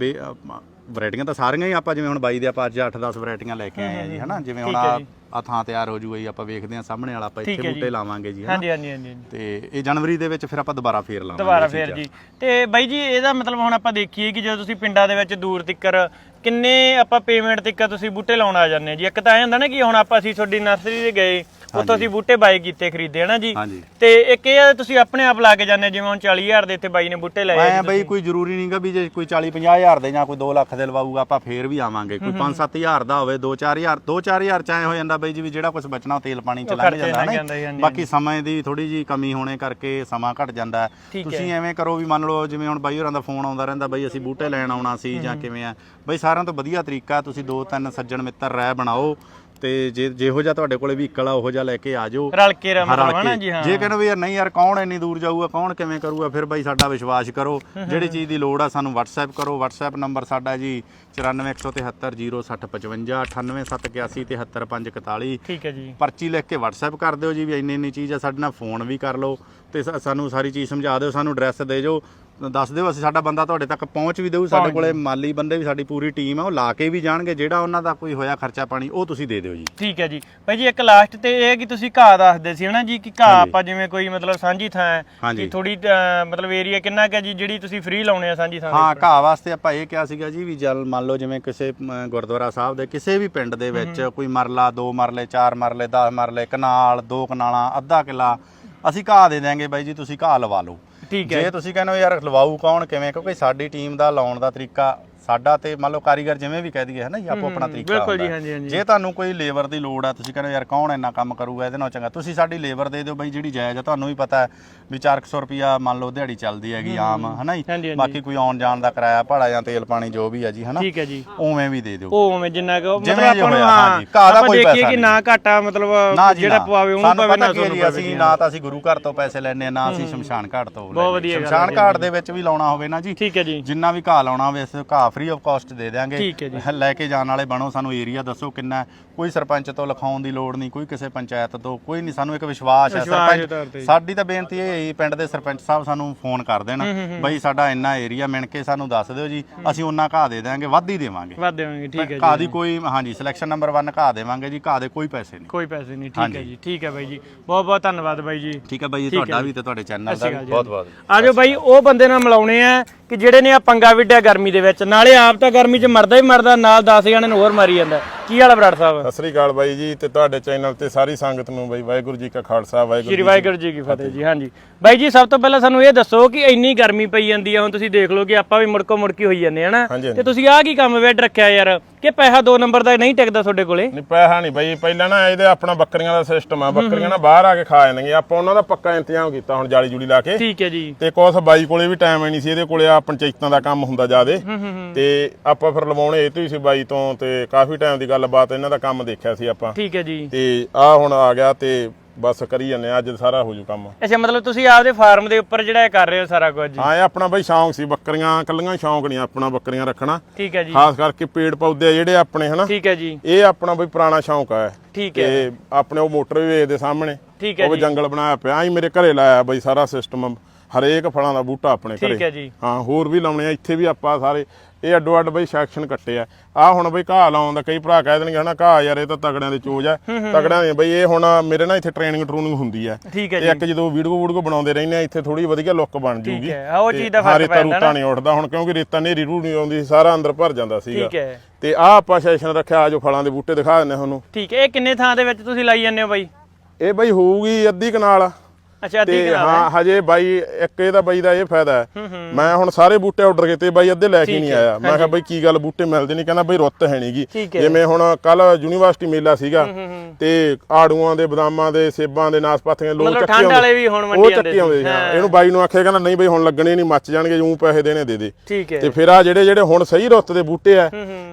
ਵੈਰਾਈਟੀਆਂ ਤਾਂ ਸਾਰੀਆਂ ਹੀ ਆਪਾਂ ਜਿਵੇਂ ਹੁਣ ਬਾਈ ਦੇ ਆਪਾਂ ਅੱਜ 8-10 ਵੈਰਾਈਟੀਆਂ ਲੈ ਕੇ ਆਏ ਆ ਜੀ ਹਨਾ ਜਿਵੇਂ ਹੁਣ ਆ। ਆ ਥਾਂ ਤਿਆਰ ਹੋ ਜੂਗਾ ਜੀ ਆਪਾਂ ਵੇਖਦੇ ਆ ਸਾਹਮਣੇ ਵਾਲਾ ਆਪਾਂ ਇੱਥੇ। ਬੂਟੇ ਲਾਵਾਂਗੇ ਜੀ ਹਾਂਜੀ ਹਾਂਜੀ ਹਾਂਜੀ। ਤੇ ਇਹ ਜਨਵਰੀ ਦੇ ਵਿੱਚ ਫਿਰ ਆਪਾਂ ਦੁਬਾਰਾ ਫੇਰ ਲਾਵਾਂਗੇ ਦੁਬਾਰਾ ਫੇਰ। ਜੀ ਤੇ ਬਾਈ ਜੀ ਇਹਦਾ ਮਤਲਬ ਹੁਣ ਆਪਾਂ ਦੇਖੀਏ ਕਿ ਜਦੋਂ ਤੁਸੀਂ ਪਿੰਡਾਂ ਦੇ ਵਿੱਚ ਦੂਰ ਤਿੱਕਰ ਕਿੰਨੇ ਆਪਾਂ ਪੇਮੈਂਟ ਤਿੱਕਰ ਤੁਸੀਂ ਬੂਟੇ ਲਾਉਣ ਆ ਜਾਂਦੇ ਆ ਜੀ ਇੱਕ ਤਾਂ ਇਹ ਹੁੰਦਾ ਨਾ ਕਿ ਹੁਣ ਆਪਾਂ ਅਸੀਂ ਤੁਹਾਡੀ ਨਰਸਰੀ ਤੇ ਗਏ ਉੱਥੋਂ ਅਸੀਂ ਬੂਟੇ ਬਾਈ ਕੀਤੇ ਖਰੀਦੇ ਹਨਾ ਜੀ? ਤੇ ਇੱਕ ਇਹ ਆ ਤੁਸੀਂ ਆਪਣੇ ਆਪ ਲਾ ਕੇ ਜਾਂਦੇ ਜਿਵੇਂ ਹੁਣ 40000 ਦੇ ਇੱਥੇ ਬਾਈ ਨੇ ਬੂਟੇ ਲਏ ਜੀ ਬਈ ਕੋਈ ਜ਼ਰੂਰੀ ਨਹੀਂਗਾ ਵੀ ਜੇ ਕੋਈ 40-50 ਹਜ਼ਾਰ ਦੇ ਜਾਂ ਕੋਈ 2 ਲੱਖ ਦੇ ਲਵਾਊਗਾ ਆਪਾਂ ਫੇਰ ਵੀ ਆਵਾਂਗੇ। ਕੋਈ 5-7 ਹਜ਼ਾਰ ਦਾ ਹੋਵੇ 2-4 ਹਜ਼ਾਰ 2-4 ਹਜ਼ਾਰ ਚ ਐ ਹੋ ਜਾਂਦਾ ਬਈ ਜੀ ਵੀ ਜਿਹੜਾ ਕੁਝ ਬਚਣਾ ਤੇਲ ਪਾਣੀ ਚ ਲੰਘ ਜਾਂਦਾ ਨਾ ਬਾਕੀ ਸਮੇਂ ਦੀ ਥੋੜੀ ਜੀ ਕਮੀ ਹੋਣੇ ਕਰਕੇ ਸਮਾਂ ਘਟ ਜਾਂਦਾ। ਤੁਸੀਂ ਐਵੇਂ ਕਰੋ ਵੀ ਮੰਨ ਲਓ ਜਿਵੇਂ ਹੁਣ ਬਾਈ ਹੋਰਾਂ ਦਾ ਫੋਨ ਆਉਂਦਾ ਰਹਿੰਦਾ ਬਈ ਅਸੀਂ ਬੂਟੇ ਲੈਣ ਆਉਣਾ ਸੀ ਜਾਂ ਕਿਵੇਂ ਆ। ਬਈ ਸਾਰਿਆਂ ਤੋਂ ਵਧੀਆ ਤਰੀਕਾ ਤੁਸੀਂ ਦੋ ਤਿੰਨ ਸੱਜਣ ਮਿੱਤਰ ਰਹਿ ਬਣਾਓ ਤੇ ਜੇ ਜਿਹੋ ਜਿਹਾ ਤੁਹਾਡੇ ਕੋਲੇ ਵੀ ਆ ਉਹੋ ਜਿਹਾ ਲੈ ਕੇ ਆ ਜਾਓ। ਰਲ ਕੇ ਰ- ਹਾਂ, ਰਲ ਮਤਲਬ ਹਨਾ ਕੇ। ਜੀ ਹਾਂ। ਜੇ ਕਹਿੰਦੇ ਵੀ ਯਾਰ ਨਹੀਂ ਯਾਰ ਕੌਣ ਇੰਨੀ ਦੂਰ ਜਾਊਗਾ ਕੌਣ ਕਿਵੇਂ ਕਰੂਗਾ ਫਿਰ ਬਾਈ ਸਾਡਾ ਵਿਸ਼ਵਾਸ ਕਰੋ। ਜਿਹੜੀ ਚੀਜ਼ ਦੀ ਲੋੜ ਆ ਸਾਨੂੰ WhatsApp ਕਰੋ। WhatsApp ਨੰਬਰ ਸਾਡਾ ਜੀ 9417306555 9871873541 ਠੀਕ ਹੈ ਜੀ। ਪਰਚੀ ਲਿਖ ਕੇ WhatsApp ਕਰ ਦਿਓ ਜੀ ਵੀ ਇੰਨੀ ਇੰਨੀ ਚੀਜ਼ ਆ ਸਾਡੇ ਨਾਲ ਫੋਨ ਵੀ ਕਰ ਲਓ। ਤੇ ਸਾ- ਸਾਨੂੰ ਸਾਰੀ ਚੀਜ਼ ਸਮਝਾ ਦਿਓ ਸਾਨੂੰ ਐਡਰੈਸ ਦੇ ਜੋ ਦੱਸ ਦਿਓ ਅਸੀਂ ਸਾਡਾ ਬੰਦਾ ਤੁਹਾਡੇ ਤੱਕ ਪਹੁੰਚ ਵੀ ਦੇਊ ਸਾਡੇ ਕੋਲੇ ਮਾਲੀ ਬੰਦੇ ਵੀ ਸਾਡੀ ਪੂਰੀ ਟੀਮ ਆ ਉਹ ਲਾ ਕੇ ਵੀ ਜਾਣਗੇ ਜਿਹੜਾ ਉਹਨਾਂ ਦਾ ਕੋਈ ਹੋਇਆ ਖਰਚਾ ਪਾਣੀ ਉਹ ਤੁਸੀਂ ਦੇ ਦਿਓ ਜੀ। ਠੀਕ ਹੈ ਜੀ। ਭਾਈ ਜੀ ਇੱਕ ਲਾਸਟ ਤੇ ਇਹ ਹੈ ਕਿ ਤੁਸੀਂ ਘਾਹ ਦੱਸਦੇ ਸੀ ਹਨਾ ਜੀ ਕਿ ਘਾਹ ਆਪਾਂ ਜਿਵੇਂ ਕੋਈ ਮਤਲਬ ਸਾਂਝੀ ਥਾਂ ਹੈ। ਕਿ ਥੋੜੀ ਮਤਲਬ ਏਰੀਆ ਕਿੰਨਾ ਕੁ ਹੈ ਜੀ ਜਿਹੜੀ ਤੁਸੀਂ ਫ੍ਰੀ ਲਾਉਣੇ ਆ ਸਾਂਝੀ ਥਾਂ ਹਾਂ? ਘਾਹ ਵਾਸਤੇ ਆਪਾਂ ਇਹ ਕਿਹਾ ਸੀਗਾ ਜੀ ਵੀ ਜਲ ਮੰਨ ਲਓ ਜਿਵੇਂ ਕਿਸੇ ਗੁਰਦੁਆਰਾ ਸਾਹਿਬ ਦੇ ਕਿਸੇ ਵੀ ਪਿੰਡ ਦੇ ਵਿੱਚ ਕੋਈ ਮਰਲਾ ਦੋ ਮਰਲੇ ਚਾਰ ਮਰਲੇ 10 ਮਰਲੇ ਕਨਾਲ ਦੋ ਕਨਾਲਾਂ ਅੱਧਾ ਕਿੱਲਾ ਅਸੀਂ ਘਾਹ ਦੇ ਦਿਆਂਗੇ ਬਾਈ ਜੀ ਤੁਸੀਂ ਘਾਹ ਲਵਾ ਲਓ। ਠੀਕ ਹੈ ਜੇ ਤੁਸੀਂ ਕਹਿੰਦੇ ਹੋ ਯਾਰ ਲਵਾਊ ਕੌਣ ਕਿਵੇਂ? ਕਿਉਂਕਿ ਸਾਡੀ ਟੀਮ ਦਾ ਲਾਉਣ ਦਾ ਤਰੀਕਾ ਸਾਡਾ ਤੇ ਮੰਨ ਲਓ ਕਾਰੀਗਰ ਜਿਵੇਂ ਵੀ ਕਹਿ ਦਈਏ ਹੈ ਨਾ ਜੀ ਆਪੋ ਆਪਣਾ ਤਰੀਕਾ ਬਿਲਕੁਲ ਜੀ। ਹਾਂਜੀ, ਹਾਂਜੀ। ਜੇ ਤੁਹਾਨੂੰ ਕੋਈ ਲੇਬਰ ਦੀ ਲੋੜ ਆ ਤੁਸੀਂ ਕਹਿੰਦੇ ਯਾਰ ਕੌਣ ਇੰਨਾ ਕੰਮ ਕਰੂਗਾ ਇਹਦੇ ਨਾਲ ਚੰਗਾ ਤੁਸੀਂ ਸਾਡੀ ਲੇਬਰ ਦੇ ਦਿਓ ਬਾਈ ਜਿਹੜੀ ਜਾਇਜ਼ ਆ ਤੁਹਾਨੂੰ ਵੀ ਪਤਾ ਹੈ ਵੀ 400 ਰੁਪਿਆ ਮੰਨ ਲਓ ਦਿਹਾੜੀ ਚੱਲਦੀ ਹੈਗੀ ਆਮ ਹੈ ਨਾ ਜੀ। ਬਾਕੀ ਕੋਈ ਆਉਣ ਜਾਣ ਦਾ ਕਿਰਾਇਆ ਭਾੜਾ ਜਾਂ ਤੇਲ ਪਾਣੀ ਜੋ ਵੀ ਹੈ ਜੀ ਹੈ ਨਾ ਠੀਕ ਹੈ ਜੀ ਉਵੇਂ ਵੀ ਦੇ ਦਿਓ ਉਹ ਉਵੇਂ ਜਿੰਨਾ ਕੁ ਮਤਲਬ ਆਪਾਂ ਨੂੰ ਹਾਂ ਘਾਹ ਦਾ ਕੋਈ ਪੈਸਾ ਕਿ ਨਹੀਂ। ਨਾ ਘਾਟਾ ਮਤਲਬ ਜਿਹੜਾ। ਪਵਾਵੇ ਉਹਨੂੰ ਪਵੇ ਨਾ ਕੀ ਤੁਹਾਨੂੰ ਪਵੇ ਅਸੀਂ ਨਾ ਤਾਂ ਅਸੀਂ ਗੁਰੂ ਘਰ ਤੋਂ ਪੈਸੇ ਲੈਣੇ ਆ ਨਾ ਅਸੀਂ ਸ਼ਮਸ਼ਾਨ ਘਾਟ ਤੋਂ ਹੈ ਸ਼ਮਸ਼ਾਨ। ਘਾਟ ਦੇ ਵਿੱਚ ਵੀ ਲਾਉਣਾ ਹੋਵੇ ਨਾ ਜੀ ਠੀਕ ਹੈ ਜੀ ਜਿੰਨਾ ਵੀ ਘਾਹ ਲਾਉਣਾ ਹੋਵੇ ਅਸੀਂ ਘਾਹ ਫ੍ਰੀ ਆਫ ਕਾਸਟ ਦੇ ਦਿਆਂਗੇ ਠੀਕ ਹੈ ਜੀ। ਲੈ ਕੇ ਜਾਣ ਵਾਲੇ ਬਣੋ ਸਾਨੂੰ ਏਰੀਆ ਦੱਸੋ ਕਿੰਨਾ ਹੈ। ਕੋਈ ਸਰਪੰਚ ਤੋਂ ਲਿਖਾਉਣ ਦੀ ਲੋੜ ਨਹੀਂ ਕੋਈ ਕਿਸੇ ਪੰਚਾਇਤ ਤੋਂ ਕੋਈ ਨਹੀਂ ਸਾਨੂੰ ਇੱਕ ਵਿਸ਼ਵਾਸ ਹੈ ਵਿਸ਼ਵਾਸ ਦੇ ਤੌਰ ਤੇ। ਸਾਡੀ ਤਾਂ ਬੇਨਤੀ ਇਹ ਹੈ ਜੀ, ਪਿੰਡ ਦੇ ਸਰਪੰਚ ਸਾਹਿਬ ਸਾਨੂੰ ਫੋਨ ਕਰ ਦੇਣ ਬਈ ਸਾਡਾ ਇੰਨਾ ਏਰੀਆ ਮਿਣ ਕੇ ਸਾਨੂੰ ਦੱਸ ਦਿਓ ਜੀ ਅਸੀਂ ਉਹਨਾਂ ਘਾਹ ਦੇ ਦਿਆਂਗੇ ਵੱਧ ਹੀ ਦੇਵਾਂਗੇ ਵੱਧ ਦੇਵਾਂਗੇ ਠੀਕ ਹੈ ਘਾਹ ਜੀ ਦੀ ਕੋਈ ਹਾਂਜੀ ਸਿਲੈਕਸ਼ਨ ਨੰਬਰ 1 ਘਾਹ ਦੇਵਾਂਗੇ ਜੀ ਘਾਹ ਦੇ ਕੋਈ ਪੈਸੇ ਨਹੀਂ ਕੋਈ ਪੈਸੇ ਨਹੀਂ ਠੀਕ ਹੈ ਹਾਂਜੀ। ਜੀ ਠੀਕ ਹੈ ਬਾਈ ਜੀ ਬਹੁਤ ਬਹੁਤ ਧੰਨਵਾਦ ਬਾਈ ਜੀ ਠੀਕ ਹੈ ਬਾਈ ਜੀ ਠੀਕ ਹੈ ਤੁਹਾਡਾ ਜੀ। ਵੀ ਤੇ ਤੁਹਾਡੇ ਚੈਨਲ ਸਤਿ ਦਾ ਸ਼੍ਰੀ ਵੀ ਅਕਾਲ ਜੀ। ਬਹੁਤ ਬਹੁਤ ਆਜੋ ਬਾਈ ਉਹ ਬੰਦੇ ਨਾਲ ਮਿਲਾਉਣੇ ਆ ਕਿ ਜਿਹੜੇ ਨੇ ਆ ਪੰਗਾ ਵਿੱਢਿਆ ਗਰਮੀ ਦੇ ਵਿੱਚ ਨਾਲੇ ਆਪ ਤਾਂ ਗਰਮੀ 'ਚ ਮਰਦਾ ਹੀ ਮਰਦਾ ਨਾਲ 10 ਜਣੇ ਨੂੰ ਹੋਰ ਮਾਰੀ ਜਾਂਦਾ। ਕੀ ਹਾਲ ਆ ਬਰਾੜ ਸਾਹਿਬ? ਸਤਿ ਸ੍ਰੀ ਅਕਾਲ ਬਾਈ ਜੀ ਤੇ ਤੁਹਾਡੇ ਚੈਨਲ ਤੇ ਸਾਰੀ ਸੰਗਤ ਨੂੰ ਬਾਈ ਵਾਹਿਗੁਰੂ ਜੀ ਕਾ ਖਾਲਸਾ ਵਾਹਿਗੁਰੂ ਸ਼੍ਰੀ ਜੀ ਕੀ ਵਾਹਿਗੁਰੂ ਜੀ ਕੀ ਫਤਿਹ ਜੀ। ਹਾਂਜੀ। ਬਾਈ ਜੀ ਸਭ ਤੋਂ ਪਹਿਲਾਂ ਸਾਨੂੰ ਇਹ ਦੱਸੋ ਕਿ ਇੰਨੀ ਗਰਮੀ ਪਈ ਜਾਂਦੀ ਆ ਹੁਣ ਤੁਸੀਂ ਦੇਖ ਲਓ ਕਿ ਆਪਾਂ ਵੀ ਮੁੜਕੋ ਮੁੜਕੀ ਹੋਈ ਜਾਂਦੇ ਹਨਾ? ਹਾਂਜੀ, ਹਾਂਜੀ। ਤੇ ਤੁਸੀਂ ਆਹ ਕੀ ਕੰਮ ਵੇਡ ਰੱਖਿਆ ਯਾਰ? ਕਿ ਪੈਸਾ ਦੋ ਨੰਬਰ ਦਾ ਨਹੀਂ ਟਿਕਦਾ ਤੁਹਾਡੇ ਕੋਲੇ? ਨਹੀਂ ਪੈਸਾ ਨਹੀਂ ਬਾਈ ਪਹਿਲਾਂ ਨਾ ਇਹਦੇ ਆਪਣਾ ਬੱਕਰੀਆਂ ਦਾ ਸਿਸਟਮ ਆ। ਬੱਕਰੀਆਂ ਨਾ ਬਾਹਰ ਆ ਕੇ ਖਾ ਜਾਂਦੀਆਂ। ਆਪਾਂ ਉਹਨਾਂ ਦਾ ਪੱਕਾ ਇੰਤਜ਼ਾਮ ਕੀਤਾ ਹੁਣ ਜਾਲੀ ਜੂਲੀ ਲਾ ਕੇ। ਠੀਕ ਹੈ ਜੀ। ਤੇ ਕੁਛ ਬਾਈ ਕੋਲੇ ਵੀ ਟਾਈਮ ਨਹੀਂ ਸੀ। ਇਹਦੇ ਕੋਲੇ ਆ ਪੰਚਾਇਤਾਂ ਦਾ ਕੰਮ ਹੁੰਦਾ ਜਿਆਦੇ। ਤੇ ਆਪਾਂ ਫਿਰ ਲਵਾਉਣੇ ਇਹ ਤੋਂ ਹੀ ਸੀ ਬਾਈ ਤੋਂ ਤੇ ਕਾਫੀ ਟਾਈਮ ਦੀ ਗੱਲਬਾਤ ਇਹਨਾਂ ਦਾ ਕੰਮ ਦੇਖਿਆ ਸੀ ਆਪਾਂ। ਠੀਕ ਹੈ ਜੀ। ਤੇ ਆ ਹੁਣ ਆ ਗਿਆ ਤੇ ਬਸ ਕਰੀ ਜਾਂਦੇ ਆ ਅੱਜ ਸਾਰਾ ਹੋ ਜੂ ਕੰਮ। ਅੱਛਾ ਮਤਲਬ ਤੁਸੀਂ ਆਪਦੇ ਫਾਰਮ ਦੇ ਉੱਪਰ ਜਿਹੜਾ ਇਹ ਕਰ ਰਹੇ ਹੋ ਸਾਰਾ ਕੁਝ? ਜੀ ਹਾਂ ਇਹ ਆਪਣਾ ਬਾਈ ਸ਼ੌਂਕ ਸੀ ਬੱਕਰੀਆਂ ਕੱਲੀਆਂ ਸ਼ੌਂਕ ਨਹੀਂ ਆਪਣਾ ਬੱਕਰੀਆਂ ਰੱਖਣਾ। ਠੀਕ ਹੈ ਜੀ। ਖਾਸ ਕਰਕੇ ਪੇੜ ਪੌਦੇ ਆ ਜਿਹੜੇ ਆਪਣੇ ਹਨਾ? ਠੀਕ ਹੈ ਜੀ। ਇਹ ਆਪਣਾ ਬਈ ਪੁਰਾਣਾ ਸ਼ੌਂਕ ਹੈ ਠੀਕ ਹੈ। ਤੇ ਆਪਣੇ ਉਹ ਮੋਟਰ ਵੀ ਵੇਚਦੇ ਸਾਹਮਣੇ। ਠੀਕ ਹੈ ਉਹ ਵੀ ਜੀ। ਜੰਗਲ ਬਣਾਇਆ ਪਿਆ। ਆਈ ਮੇਰੇ ਘਰੇ ਲਾਇਆ ਬਈ ਸਾਰਾ ਸਿਸਟਮ ਹਰੇਕ ਫਲਾਂ ਦਾ ਬੂਟਾ ਆਪਣੇ ਠੀਕ ਹੈ ਘਰੇ ਜੀ। ਹਾਂ ਹੋਰ ਵੀ ਲਾਉਣੇ ਆ। ਇੱਥੇ ਵੀ ਆਪਾਂ ਸਾਰੇ ਇਹ ਅੱਡੋ ਅੱਡ ਬਈ ਸੈਕਸ਼ਨ ਕੱਟੇ ਆ। ਆ ਹੁਣ ਬਈ ਘਾਹ ਲਾਉਣ ਦਾ ਕਈ ਭਰਾ ਕਹਿ ਦੇਣਗੇ ਹਨਾ ਘਾਹ ਯਾਰ ਇਹ ਤਾਂ ਤਗੜਿਆਂ ਦੇ ਚੋਜ ਆ। ਤਗੜਿਆਂ ਦੇ ਬਈ ਇਹ ਹੁਣ ਮੇਰੇ ਨਾਲ ਇੱਥੇ ਟ੍ਰੇਨਿੰਗ ਟਰੂਨਿੰਗ ਹੁੰਦੀ ਆ। ਠੀਕ ਹੈ ਜੀ। ਇੱਕ ਜਦੋਂ ਵੀਡੀਓ ਵੂਡੀਓ ਬਣਾਉਂਦੇ ਰਹਿੰਦੇ ਆ ਇੱਥੇ ਥੋੜੀ ਵਧੀਆ ਲੁੱਕ ਬਣ ਜੂਗੀ। ਹੈ, ਆਹ ਉਹ ਚੀਜ਼ ਦਾ ਹਾਂ, ਫ਼ਰਕ ਰੇਤਾ ਪੈਂਦਾ ਰੂਤਾ ਨਾ। ਨਹੀਂ ਉੱਠਦਾ ਹੁਣ ਕਿਉਂਕਿ ਰੇਤਾ ਨੇਰੀ ਰੂ ਨਹੀਂ ਆਉਂਦੀ ਸਾਰਾ ਅੰਦਰ ਭਰ ਜਾਂਦਾ ਸੀਗਾ। ਠੀਕ ਹੈ। ਤੇ ਆ ਆਪਾਂ ਸੈਸ਼ਨ ਰੱਖਿਆ ਆਜੋ ਫਲਾਂ ਦੇ ਬੂਟੇ ਦਿਖਾ ਦਿੰਦੇ ਤੁਹਾਨੂੰ। ਠੀਕ ਹੈ ਇਹ ਕਿੰਨੇ ਥਾਂ ਦੇ ਵਿੱਚ ਤੁਸੀਂ ਲਾਈ ਜਾਂਦੇ ਹੋ ਬਾਈ? ਇਹ ਬਈ ਹੋਊਗੀ ਅੱਧੀ ਕਨਾਲ ਅੱਛਾ ਅੱਧੀ ਤੇ ਕਨਾਲ ਹਾਂ ਹਜੇ ਬਾਈ ਇੱਕ ਇਹਦਾ ਬਾਈ ਦਾ ਇਹ ਫਾਇਦਾ ਹੈ। ਮੈਂ ਹੁਣ ਸਾਰੇ ਬੂਟੇ ਆਰਡਰ ਕੀਤੇ ਬਾਈ ਅੱਧੇ ਲੈ ਕੇ ਨਹੀਂ ਆਇਆ। ਮੈਂ ਕਿਹਾ ਬਾਈ ਕੀ ਗੱਲ ਬੂਟੇ ਮਿਲਦੇ ਨਹੀਂ ਕਹਿੰਦਾ ਬਾਈ ਰੁੱਤ ਹੈ ਨਹੀਂਗੀ। ਜਿਵੇਂ ਹੁਣ ਕੱਲ ਯੂਨੀਵਰਸਿਟੀ ਮੇਲਾ ਸੀਗਾ ਤੇ ਆੜੂਆਂ ਦੇ ਬਦਾਮਾਂ ਦੇ ਸੇਬਾਂ ਦੇ ਨਾਸਪਾਤੀਆਂ ਲੋਕ ਚੱਕੀ ਠੰਡ ਆਉਂਦੇ। ਵਾਲੇ ਵੀ ਹੁਣ ਮੰਡੀ ਉਹ ਜਾਂਦੇ ਚੱਕੀ ਆਉਂਦੇ ਸੀ। ਹਾਂ। ਇਹਨੂੰ ਬਾਈ ਨੂੰ ਆਖਿਆ ਕਹਿੰਦਾ ਨਹੀਂ ਬਾਈ ਹੁਣ ਲੱਗਣੇ ਨਹੀਂ ਮੱਚ ਜਾਣਗੇ ਜੂੰ ਪੈਸੇ ਦੇਣੇ ਦੇ ਦੇ। ਤੇ ਫਿਰ ਆ ਜਿਹੜੇ ਜਿਹੜੇ ਹੁਣ ਸਹੀ ਰੁੱਤ ਦੇ ਬੂਟੇ ਆ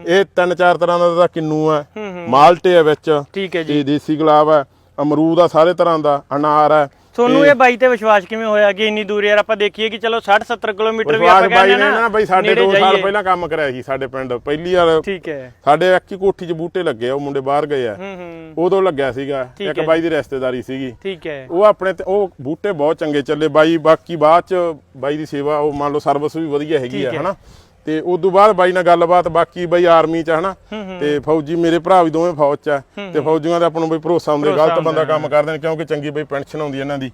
ਇਹ ਤਿੰਨ ਚਾਰ ਤਰ੍ਹਾਂ ਦਾ ਤਾਂ ਕਿੰਨੂ ਆ। ਮਾਲਟੇ ਆ ਵਿੱਚ। ਠੀਕ ਹੈ ਜੀ। ਤੇ ਦੇਸੀ ਗੁਲਾਬ ਆ। ਅਮਰੂਦ ਆ ਸਾਰੇ ਤਰ੍ਹਾਂ ਦਾ ਅਨਾਰ ਆ। ਤੁਹਾਨੂੰ ਇਹ ਬਾਈ ਤੇ ਵਿਸ਼ਵਾਸ ਕਿਵੇਂ ਹੋਇਆ ਕਿ ਇੰਨੀ ਦੂਰ ਯਾਰ ਆਪਾਂ ਦੇਖੀਏ ਕਿ ਚਲੋ 60 70 ਕਿਲੋਮੀਟਰ ਵੀ ਆਪਾਂ ਕਹਿੰਦੇ ਨੇ ਨਾ ਬਾਈ ਸਾਡੇ ਨੇੜੇ 2 ਸਾਲ। ਪਹਿਲਾਂ ਕੰਮ ਕਰਿਆ ਸੀ ਸਾਡੇ ਪਿੰਡ। ਪਹਿਲੀ ਵਾਰ ਠੀਕ ਹੈ। ਸਾਡੇ ਇੱਕ ਹੀ ਕੋਠੀ 'ਚ ਬੂਟੇ ਲੱਗੇ ਆ ਉਹ ਮੁੰਡੇ ਬਾਹਰ ਗਏ ਆ। ਹੂੰ ਹੂੰ। ਉਦੋਂ ਲੱਗਿਆ ਸੀਗਾ ਇੱਕ। ਬਾਈ ਦੀ ਰਿਸ਼ਤੇਦਾਰੀ ਸੀਗੀ। ਠੀਕ ਹੈ। ਉਹ ਆਪਣੇ ਤੇ ਉਹ ਬੂਟੇ ਬਹੁਤ ਚੰਗੇ ਚੱਲੇ ਬਾਈ ਬਾਕੀ ਬਾਅਦ ਚ ਬਾਈ ਦੀ ਸੇਵਾ ਉਹ ਮੰਨ ਲਓ ਸਰਵਿਸ ਵੀ ਵਧੀਆ ਹੈਗੀ ਆ। ਹਨਾ? ਤੇ ਉਸ ਤੋਂ ਬਾਅਦ ਬਾਈ ਨਾਲ ਗੱਲਬਾਤ ਬਾਕੀ ਬਾਈ ਆਰਮੀ ਚ ਹਨਾ। ਤੇ ਫੌਜੀ ਮੇਰੇ ਭਰਾ ਵੀ ਦੋਵੇਂ ਫੌਜ ਚ ਆ। ਤੇ ਫੌਜੀਆਂ ਦਾ ਆਪਾਂ ਨੂੰ ਬਈ ਭਰੋਸਾ ਹੁੰਦੇ ਗਲਤ ਬੰਦਾ ਕੰਮ ਕਰਦੇ ਨੇ ਕਿਉਂਕਿ ਚੰਗੀ ਬਈ ਪੈਨਸ਼ਨ ਆਉਂਦੀ ਇਹਨਾਂ ਦੀ।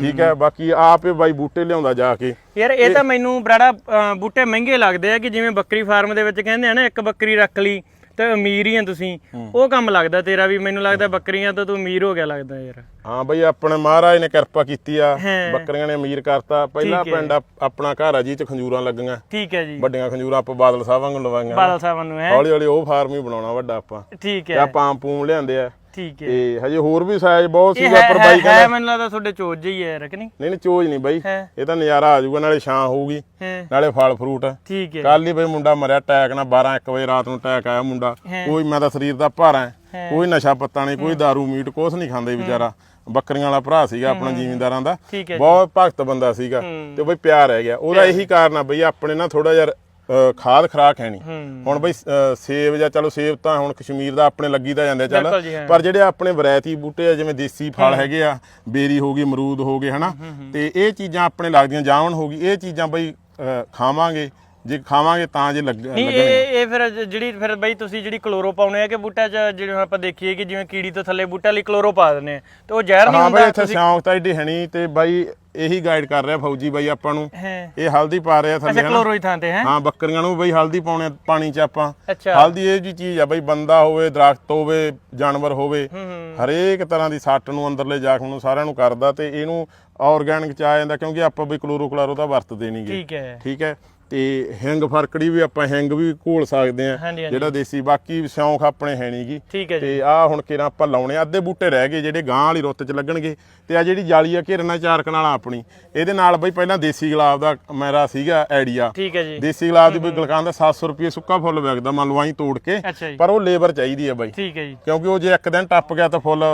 ਠੀਕ ਹੈ। ਬਾਕੀ ਆਪ ਬਾਈ ਬੂਟੇ ਲਿਆਉਂਦਾ ਜਾ ਕੇ। ਯਾਰ ਇਹ ਤਾਂ ਮੈਨੂੰ ਬੜਾ ਬੂਟੇ ਮਹਿੰਗੇ ਲੱਗਦੇ ਆ ਕਿ ਜਿਵੇਂ ਬੱਕਰੀ ਫਾਰਮ ਦੇ ਵਿੱਚ ਕਹਿੰਦੇ ਆ ਨਾ ਇੱਕ ਬੱਕਰੀ ਰੱਖ ਲਈ ਤੇ ਅਮੀਰ ਹੀ ਆ ਤੁਸੀਂ। ਉਹ ਕੰਮ ਲੱਗਦਾ ਤੇਰਾ ਵੀ ਮੈਨੂੰ ਲੱਗਦਾ ਬੱਕਰੀਆਂ ਤੋਂ ਤੂੰ ਅਮੀਰ ਹੋ ਗਿਆ ਲੱਗਦਾ ਯਾਰ। ਹਾਂ ਬਈ ਆਪਣੇ ਮਹਾਰਾਜ ਨੇ ਕਿਰਪਾ ਕੀਤੀ ਆ। ਬੱਕਰੀਆਂ ਨੇ ਅਮੀਰ ਕਰਤਾ। ਪਹਿਲਾ। ਪਿੰਡ ਆਪਣਾ ਘਰ ਆ ਜੀ ਚ ਖੰਜੂਰਾਂ ਲੱਗੀਆਂ। ਠੀਕ ਹੈ ਜੀ। ਵੱਡੀਆਂ ਖੰਜੂਰਾਂ ਆਪਾਂ ਬਾਦਲ ਸਾਹਿਬ ਵਾਂਗੂ ਲਵਾਈਆਂ। ਬਾਦਲ ਸਾਹਿਬ ਨੂੰ ਹੈ। ਹੌਲੀ ਹੌਲੀ ਉਹ ਫਾਰਮ ਹੀ ਬਣਾਉਣਾ ਵੱਡਾ ਆਪਾਂ। ਠੀਕ ਹੈ। ਆਪਾਂ ਆਮ ਪੂਮ ਲਿਆਂਦੇ ਆ। ਠੀਕ ਹੈ। ਤੇ ਹਜੇ ਹੋਰ ਵੀ ਸਾਈਜ਼ ਬਹੁਤ ਸੀਗਾ ਹੈ ਪਰ ਹੈ- ਬਾਈ ਹੈ ਕਹਿੰਦਾ ਮੈਨੂੰ ਲੱਗਦਾ ਤੁਹਾਡੇ ਚੋਜ ਜਿਹੀ ਹੈ ਯਾਰ ਕਿ ਨਹੀਂ? ਨਹੀਂ ਨਹੀਂ ਚੋਜ ਨਹੀਂ ਬਾਈ। ਹੈ। ਇਹ ਤਾਂ ਨਜ਼ਾਰਾ ਆ ਜਾਊਗਾ ਨਾਲੇ ਛਾਂ ਹੋਊਗੀ ਹੈ। ਨਾਲੇ ਫਲ ਫਰੂਟ ਠੀਕ ਹੈ। ਕੱਲ ਹੀ ਬਈ ਮੁੰਡਾ ਮਰਿਆ ਟੈਕ ਨਾਲ 12 1 ਵਜੇ ਰਾਤ ਨੂੰ ਟੈਕ ਆਇਆ ਮੁੰਡਾ। ਹੈਂ। ਕੋਈ ਮੈਂ ਤਾਂ ਸਰੀਰ ਦਾ ਭਾਰਾ ਹੈ ਕੋਈ ਨਸ਼ਾ ਪੱਤਾ ਨਹੀਂ ਕੋਈ दारू ਮੀਟ ਕੁਛ ਨਹੀਂ ਖਾਂਦਾ ਵਿਚਾਰਾ। ਬੱਕਰੀਆਂ ਵਾਲਾ ਭਰਾ ਸੀਗਾ ਆਪਣਾ ਜ਼ਿਮੀਂਦਾਰਾਂ ਦਾ। ਹੈ। ਬਹੁਤ ਭਗਤ ਬੰਦਾ ਸੀਗਾ ਤੇ ਬਈ ਪਿਆਰ ਰਹਿ ਗਿਆ ਉਹਦਾ ਇਹੀ ਕਾਰਨ ਆ ਬਈ ਆਪਣੇ ਨਾ ਥੋੜਾ ਜਿਹਾ ਅ, ਖਾਦ ਖਰਾਕ ਹੈ ਨਹੀਂ ਹੁਣ ਬਈ ਸੇਬ ਜਾਂ ਚਲੋ ਸੇਬ ਤਾਂ ਹੁਣ ਕਸ਼ਮੀਰ ਦਾ ਆਪਣੇ ਲੱਗੀ ਤਾਂ ਜਾਂਦੇ ਚੱਲ। ਪਰ ਜਿਹੜੇ ਆਪਣੇ ਵੈਰਾਈਟੀ ਬੂਟੇ ਆ ਜਿਵੇਂ ਦੇਸੀ ਫਲ ਹੈਗੇ ਆ ਬੇਰੀ ਹੋ ਗਈ ਅਮਰੂਦ ਹੋ ਗਏ ਹਨਾ। ਤੇ ਇਹ ਚੀਜ਼ਾਂ ਆਪਣੇ ਲੱਗਦੀਆਂ ਜਾਮਣ ਹੋ ਗਈ ਇਹ ਚੀਜ਼ਾਂ ਬਈ ਖਾਵਾਂਗੇ। ਜੇ ਖਾਵਾਂਗੇ ਤਾਂ ਜੇ ਲੱਗ ਨਹੀਂ ਇਹ ਇਹ ਫਿਰ ਜਿਹੜੀ ਫਿਰ ਬਈ ਤੁਸੀਂ ਜਿਹੜੀ ਕਲੋਰੋ ਪਾਉਨੇ ਆ ਕਿ ਬੂਟਾ ਚ ਜਿਹੜੇ ਹੁਣ ਆਪਾਂ ਦੇਖੀਏ ਕਿ ਜਿਵੇਂ ਕੀੜੀ ਤੋਂ ਥੱਲੇ ਬੂਟਾ ਲਈ ਕਲੋਰੋ ਪਾ ਦਿੰਦੇ ਆ ਤੇ ਉਹ ਜ਼ਹਿਰ ਨਹੀਂ ਹਾਂ ਬਈ ਹੁੰਦਾ ਇੱਥੇ ਸਿਆਉਂਕ ਤਾਂ ਏਡੀ ਹੈ ਨਹੀਂ ਤੇ ਬਾਈ ਇਹੀ ਗਾਈਡ ਕਰ ਰਿਹਾ ਫੌਜੀ ਬਾਈ ਆਪਾਂ ਨੂੰ। ਇਹ ਹਲਦੀ ਪਾ ਰਿਹਾ ਥੱਲੇ ਅੱਛਾ ਕਲੋਰੋ ਹੀ ਥਾਂ ਤੇ ਹੈ? ਹਾਂ ਬੱਕਰੀਆਂ ਨੂੰ ਬਈ ਹਲਦੀ ਪਾਉਣੇ ਪਾਣੀ 'ਚ ਆਪਾਂ। ਹਲਦੀ ਇਹ ਜੀ ਚੀਜ਼ ਆ ਬਈ ਬੰਦਾ ਹੋਵੇ ਦਰਖਤ ਹੋਵੇ ਜਾਨਵਰ ਹੋਵੇ ਹਰੇਕ ਤਰ੍ਹਾਂ ਦੀ ਸੱਟ ਨੂੰ ਅੰਦਰਲੇ ਜ਼ਖਮ ਨੂੰ ਸਾਰਿਆਂ ਨੂੰ ਕਰਦਾ ਤੇ ਇਹਨੂੰ ਆਰਗੈਨਿਕ ਚ ਆ ਜਾਂਦਾ ਕਿਉਂਕਿ ਆਪਾਂ ਬਈ ਕਲੋਰੋ ਕਲਾਰੋ ਤਾਂ ਵਰਤਦੇ ਨਹੀਂਗੇ ਠੀਕ ਹੈ। ਠੀਕ ਹੈ? ਤੇ ਹਿੰਗ ਫਰਕੜੀ ਵੀ ਆਪਾਂ ਹਿੰਗ ਵੀ ਘੋਲ ਸਕਦੇ ਆ ਜਿਹੜਾ ਦੇਸੀ ਬਾਕੀ ਸਿਉਂਖ ਆਪਣੇ ਹੈ ਨਹੀਂਗੀ ਤੇ ਆ ਹੁਣ ਕਿਰਾਂ ਆਪਾਂ ਲਾਉਣੇ ਆ, ਅੱਧੇ ਬੂਟੇ ਰਹਿ ਗਏ ਜਿਹੜੇ ਗਾਂ ਵਾਲੀ ਰੁੱਤ 'ਚ ਲੱਗਣਗੇ। ਤੇ ਆ ਜਿਹੜੀ ਜਾਲੀ ਆ ਘੇਰਨਾ ਚਾਰ ਕਨਾਲਾਂ ਆਪਣੀ। ਇਹਦੇ ਨਾਲ ਬਈ ਪਹਿਲਾਂ ਦੇਸੀ ਗੁਲਾਬ ਦਾ ਮੇਰਾ ਸੀਗਾ ਆਈਡੀਆ ਠੀਕ ਹੈ ਜੀ। ਦੇਸੀ ਗੁਲਾਬ ਦੀ ਬਈ ਗਲਕਾਨ ਦਾ 700 ਰੁਪਏ ਸੁੱਕਾ ਫੁੱਲ ਵਿਕਦਾ ਮੰਨ ਲਓ ਆਈ ਤੋੜ ਕੇ। ਪਰ ਉਹ ਲੇਬਰ ਚਾਹੀਦੀ ਹੈ ਬਾਈ। ਠੀਕ ਹੈ ਜੀ। ਕਿਉਂਕਿ ਉਹ ਜੇ ਇੱਕ ਦਿਨ ਟੱਪ ਗਿਆ ਤਾਂ ਫੁੱਲ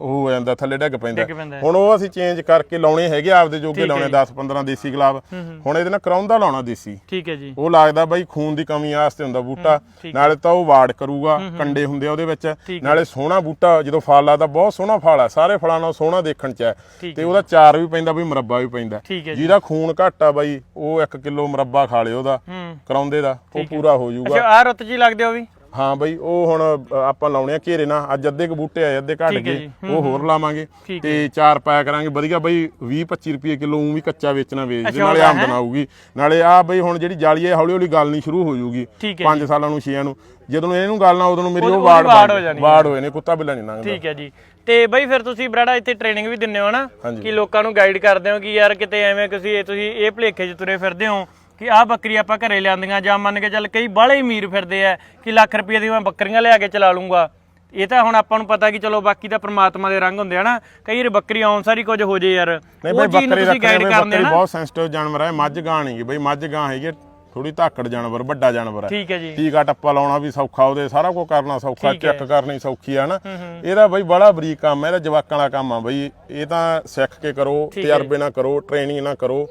ਉਹ ਹੋ ਜਾਂਦਾ ਥੱਲੇ ਡਿੱਗ ਪੈਂਦਾ। ਡਿੱਗ ਪੈਂਦਾ ਹੈ। ਹੁਣ ਉਹ ਅਸੀਂ ਚੇਂਜ ਕਰਕੇ ਲਾਉਣੇ ਹੈਗੇ ਆਪਦੇ ਜੋਗੇ ਹੈ ਲਾਉਣੇ ਜੀ। 10 15 ਦੇਸੀ ਗੁਲਾਬ। ਹੁਣ ਇਹਦੇ ਨਾਲ ਕਰਾਉਂਦਾ ਲਾਉਣਾ ਦੇਸੀ। ਠੀਕ ਹੈ ਜੀ। ਉਹ ਲੱਗਦਾ ਬਾਈ ਖੂਨ ਦੀ ਕਮੀ ਆਸਤੇ ਹੁੰਦਾ ਬੂਟਾ। ਠੀਕ ਨਾਲੇ ਤਾਂ ਉਹ ਵਾੜ ਕਰੂਗਾ ਕੰਡੇ ਹੁੰਦੇ ਆ ਉਹਦੇ ਵਿੱਚ। ਠੀਕ ਨਾਲੇ ਸੋਹਣਾ ਬੂਟਾ ਜਦੋਂ ਫਲ ਆਦਾ ਬਹੁਤ ਸੋਹਣਾ ਫਲ ਆ। ਸਾਰੇ ਫਲਾਂ ਨਾਲੋਂ ਸੋਹਣਾ ਦੇਖਣ ਚ ਹੈ ਠੀਕ ਤੇ ਉਹਦਾ ਚਾਰ ਵੀ ਪੈਂਦਾ ਬਈ ਮੁਰੱਬਾ ਵੀ ਪੈਂਦਾ। ਠੀਕ ਹੈ ਜੀ। ਜਿਹਦਾ ਖੂਨ ਘੱਟ ਆ ਬਾਈ ਉਹ 1 ਕਿਲੋ ਮੁਰੱਬਾ ਖਾ ਲਿਓ ਉਹਦਾ ਹੂੰ। ਕਰਾਉਂਦੇ ਦਾ। ਉਹ ਪੂਰਾ ਹੋ ਜਾਊਗਾ। ਅੱਛਾ ਆ ਰੁੱਤ ਜੀ ਲੱਗਦੇ ਹੋ ਵੀ? ਹਾਂ ਬਈ ਉਹ ਹੁਣ ਆਪਾਂ ਲਾਉਣੇ ਆ ਘੇਰੇ ਨਾਲ ਅੱਜ ਅੱਧੇ ਕ ਬੂਟੇ ਆਏ ਅੱਧੇ ਘਟ ਗਏ। ਉਹ ਹੋਰ ਲਾਵਾਂਗੇ ਤੇ ਚਾਰ ਪਾਇਆ ਕਰਾਂਗੇ। ਵਧੀਆ ਬਈ 20 25 ਰੁਪਏ ਕਿਲੋ ਉਹ ਵੀ ਕੱਚਾ ਵੇਚਣਾ ਅੱਛਾ, ਨਾਲੇ ਆਮਦਨ ਆਊਗੀ। ਨਾਲੇ ਆ ਬਈ ਹੁਣ ਜਿਹੜੀ ਜਾਲੀ ਹੈ ਹੌਲੀ ਹੌਲੀ ਗਲਣੀ ਸ਼ੁਰੂ ਹੋ ਹੈ 5 ਸਾਲਾਂ ਨੂੰ 6 ਨੂੰ। ਜਦੋਂ ਇਹਨੂੰ ਗਲਣਾ ਉਦੋਂ ਨੂੰ ਮੇਰੀ ਉਹ ਵਾੜ ਵਾੜ ਹੋਏ ਨੇ ਕੁੱਤਾ ਬਿੱਲਾ ਨਹੀਂ ਲੰਘਦਾ। ਠੀਕ ਹੈ ਜੀ। ਤੇ ਬਈ ਫਿਰ ਤੁਸੀਂ ਬਰਾੜਾ ਇੱਥੇ ਟ੍ਰੇਨਿੰਗ ਵੀ ਦਿੰਦੇ ਹੋ ਨਾ। ਕਿ ਲੋਕਾਂ ਨੂੰ ਗਾਈਡ ਕਰਦੇ ਹੋ ਕਿ ਯਾਰ ਕਿਤੇ ਐਵੇਂ ਤੁਸੀਂ ਤੁਸੀਂ ਇਹ ਭਲੇਖੇ 'ਚ ਤੁਰੇ ਫਿਰਦੇ ਹੋ ਕਿ ਆਹ ਬੱਕਰੀ ਆਪਾਂ ਘਰੇ ਲਿਆਂਦੀਆਂ ਜਾਂ ਮੰਨ ਕੇ ਚੱਲ ਕਈ ਬਾਹਲੇ ਅਮੀਰ ਫਿਰਦੇ ਆ ਕਿ ਲੱਖ ਰੁਪਏ ਦੀ ਮੈਂ ਬੱਕਰੀਆਂ ਲਿਆ ਕੇ ਚਲਾ ਲੂੰਗਾ। ਇਹ ਤਾਂ ਹੁਣ ਆਪਾਂ ਨੂੰ ਪਤਾ ਕਿ ਚਲੋ ਬਾਕੀ ਤਾਂ ਪ੍ਰਮਾਤਮਾ ਦੇ ਰੰਗ ਹੁੰਦੇ ਆ ਨਾ ਕਈ ਵਾਰ ਬੱਕਰੀ ਆਉਣ ਸਾਰੀ ਕੁਝ ਹੋ ਜੇ ਯਾਰ। ਨਹੀਂ ਉਹ ਬਈ ਚੀਜ਼ ਨੂੰ ਬੱਕਰੀ ਤੁਸੀਂ ਰੱਖਣੀ ਗਾਈਡ ਬਈ ਕਰਦੇ ਬੱਕਰੀ ਹੋ ਨਾ। ਬਹੁਤ ਸੈਂਸਿਟਿਵ ਜਾਨਵਰ ਹੈ ਮੱਝ ਗਾਂ ਨਹੀਂ ਗੀ ਬਈ ਮੱਝ ਗਾਂ ਹੈਗੀ ਥੋੜੀ ਧਾਕੜ ਜਾਨਵਰ ਵੱਡਾ ਜਾਨਵਰ ਹੈ। ਠੀਕ ਹੈ ਜੀ। ਟੀਕਾ ਟੱਪਾ ਲਾਉਣਾ ਵੀ ਸੌਖਾ ਉਹਦੇ ਸਾਰਾ ਕੁਝ ਕਰਨਾ ਸੌਖਾ ਹੈ। ਚੈੱਕ ਕਰਨੀ ਸੌਖੀ ਆ ਨਾ। ਇਹਦਾ ਬਈ ਬੜਾ ਬਰੀਕ ਕੰਮ ਹੈ ਇਹਦਾ ਜਵਾਕਾਂ ਵਾਲਾ ਕੰਮ ਆ ਬਈ। ਇਹ ਤਾਂ ਸਿੱਖ ਕੇ ਕਰੋ ਹੈ। ਤਜਰਬੇ ਨਾਲ ਕਰੋ ਟ੍ਰੇਨਿੰਗ ਨਾਲ ਕਰੋ।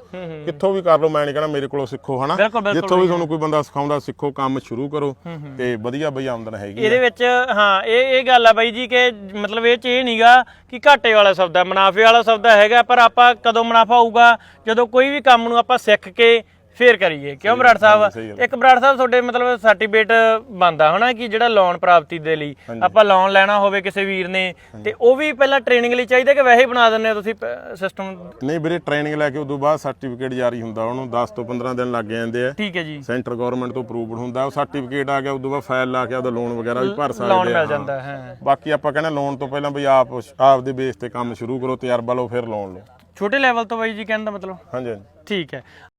ਕਿੱਥੋਂ ਵੀ ਕਰ ਲਓ ਮੈਂ ਨਹੀਂ ਕਹਿੰਦਾ ਮੇਰੇ ਕੋਲੋਂ ਸਿੱਖੋ ਹਨਾ। ਜਿੱਥੋਂ ਵੀ ਤੁਹਾਨੂੰ ਕੋਈ ਬੰਦਾ ਸਿਖਾਉਂਦਾ ਸਿੱਖੋ ਕੰਮ ਸ਼ੁਰੂ ਕਰੋ ਤੇ ਵਧੀਆ ਬਈ ਆਮਦਨ ਹੈਗੀ। ਇਹਦੇ ਵਿੱਚ ਹਾਂ ਇਹ ਇਹ ਗੱਲ ਆ ਬਾਈ ਜੀ ਕਿ ਮਤਲਬ ਇਹ ਚ ਇਹ ਨਹੀਂਗਾ ਕਿ ਘਾਟੇ ਵਾਲਾ ਸੌਦਾ ਮੁਨਾਫੇ ਵਾਲਾ ਸੌਦਾ ਹੈਗਾ ਪਰ ਆਪਾਂ ਕਦੋਂ ਮੁਨਾਫਾ ਹੋਊਗਾ? ਜਦੋਂ ਕੋਈ ਵੀ ਕੰਮ ਨੂੰ ਆਪਾਂ ਸਿੱਖ ਕੇ ਫੇਰ ਕਰੀਏ। ਕਿਉਂ ਬਰਾੜ ਸਾਹਿਬ? ਇੱਕ ਬਰਾੜ ਸਾਹਿਬ ਤੁਹਾਡੇ ਮਤਲਬ ਸਰਟੀਫਿਕੇਟ ਬੰਦਾ ਹਨਾ ਕਿ ਜਿਹੜਾ ਲੋਨ ਪ੍ਰਾਪਤੀ ਦੇ ਲਈ। ਆਪਾਂ ਲੋਨ ਲੈਣਾ ਹੋਵੇ ਕਿਸੇ ਵੀਰ ਨੇ ਤੇ ਉਹ ਵੀ ਪਹਿਲਾਂ ਟ੍ਰੇਨਿੰਗ ਲਈ ਚਾਹੀਦਾ ਕਿ ਵੈਸੇ ਹੀ ਬਣਾ ਦਿੰਦੇ ਹੋ ਤੁਸੀਂ ਸਿਸਟਮ ਨਹੀਂ ਵੀਰੇ ਟ੍ਰੇਨਿੰਗ ਲੈ ਕੇ ਉਦੋਂ ਬਾਅਦ ਸਰਟੀਫਿਕੇਟ ਜਾਰੀ ਹੁੰਦਾ ਉਹਨੂੰ 10 ਤੋਂ 15 ਦਿਨ ਲੱਗ ਜਾਂਦੇ ਆ। ਠੀਕ ਹੈ ਜੀ। ਸੈਂਟਰ ਗਵਰਨਮੈਂਟ ਤੋਂ ਅਪਰੂਵਡ ਹੁੰਦਾ ਉਹ ਸਰਟੀਫਿਕੇਟ ਆ ਗਿਆ ਉਦੋਂ ਬਾਅਦ ਫਾਈਲ ਲਾ ਕੇ ਉਹਦਾ ਲੋਨ ਵਗੈਰਾ ਵੀ ਭਰ ਸਕਦੇ ਲੋਨ ਆ। ਮਿਲ ਹਾਂ। ਜਾਂਦਾ ਹੈ। ਬਾਕੀ ਆਪਾਂ ਕਹਿੰਦੇ ਲੋਨ ਤੋਂ ਪਹਿਲਾਂ ਬਈ ਆਪ ਆਪ ਦੇ ਬੇਸ ਤੇ ਕੰਮ ਸ਼ੁਰੂ ਕਰੋ ਤਜਰਬਾ ਲਓ ਫਿਰ ਲੋਨ ਲਓ। ਛੋਟੇ ਲੈਵਲ ਤੋਂ ਬਾਈ ਜੀ ਕਹਿਣ ਦਾ ਮਤਲਬ? ਹਾਂਜੀ ਹਾਂਜੀ। ਠੀਕ ਹੈ।